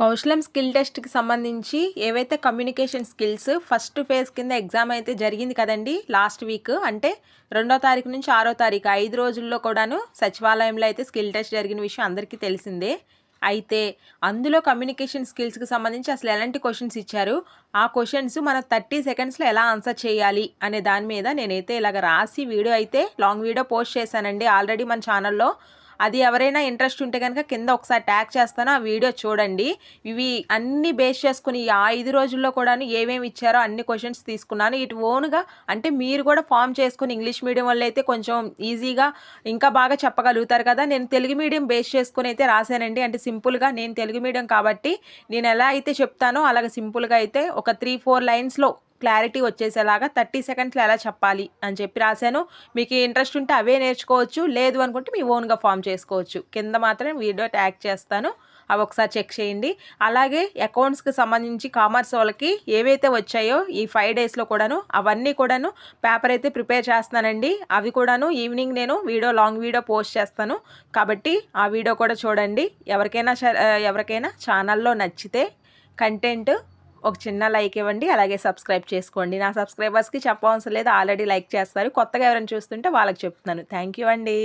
కౌశలం skill టెస్ట్కి సంబంధించి ఏవైతే కమ్యూనికేషన్ స్కిల్స్ ఫస్ట్ ఫేజ్ కింద ఎగ్జామ్ అయితే జరిగింది కదండి లాస్ట్ వీక్ అంటే రెండో తారీఖు నుంచి ఆరో తారీఖు ఐదు రోజుల్లో కూడాను సచివాలయంలో అయితే స్కిల్ టెస్ట్ జరిగిన విషయం అందరికీ తెలిసిందే. అయితే అందులో కమ్యూనికేషన్ స్కిల్స్కి సంబంధించి అసలు ఎలాంటి క్వశ్చన్స్ ఇచ్చారు? ఆ క్వశ్చన్స్ మనం థర్టీ సెకండ్స్లో ఎలా ఆన్సర్ చేయాలి అనే దాని మీద నేనైతే ఇలాగ రాసి వీడియో అయితే లాంగ్ వీడియో పోస్ట్ చేశానండి. ఆల్రెడీ మన ఛానల్లో అది ఎవరైనా ఇంట్రెస్ట్ ఉంటే కనుక కింద ఒకసారి ట్యాగ్ చేస్తాను ఆ వీడియో చూడండి. ఇవి అన్ని బేస్ చేసుకుని ఈ ఐదు రోజుల్లో కూడా ఏమేమి ఇచ్చారో అన్ని క్వశ్చన్స్ తీసుకున్నాను. ఇటు ఓన్గా అంటే మీరు కూడా ఫామ్ చేసుకుని ఇంగ్లీష్ మీడియం వల్ల అయితే కొంచెం ఈజీగా ఇంకా బాగా చెప్పగలుగుతారు కదా. నేను తెలుగు మీడియం బేస్ చేసుకుని అయితే రాశానండి. అంటే సింపుల్గా నేను తెలుగు మీడియం కాబట్టి నేను ఎలా అయితే చెప్తానో అలాగ సింపుల్గా అయితే ఒక త్రీ ఫోర్ లైన్స్లో క్లారిటీ వచ్చేసేలాగా థర్టీ సెకండ్స్లో ఎలా చెప్పాలి అని చెప్పి రాశాను. మీకు ఇంట్రెస్ట్ ఉంటే అవే నేర్చుకోవచ్చు. లేదు అనుకుంటే మీ ఓన్గా ఫామ్ చేసుకోవచ్చు. కింద మాత్రం వీడియో ట్యాగ్ చేస్తాను. అవి ఒకసారి చెక్ చేయండి. అలాగే అకౌంట్స్కి సంబంధించి కామర్స్ వాళ్ళకి ఏవైతే వచ్చాయో ఈ ఫైవ్ డేస్లో కూడాను అవన్నీ కూడాను పేపర్ అయితే ప్రిపేర్ చేస్తానండి అవి కూడాను ఈవినింగ్ నేను వీడియో లాంగ్ వీడియో పోస్ట్ చేస్తాను. కాబట్టి ఆ వీడియో కూడా చూడండి. ఎవరికైనా ఎవరికైనా ఛానల్లో నచ్చితే కంటెంట్ ఒక చిన్న లైక్ ఇవ్వండి అలాగే సబ్స్క్రైబ్ చేసుకోండి. నా సబ్స్క్రైబర్స్కి చెప్పవలసిన లేదు ఆల్రెడీ లైక్ చేస్తారు. కొత్తగా ఎవరైనా చూస్తుంటే వాళ్ళకి చెప్తున్నాను. థ్యాంక్ యూ అండి.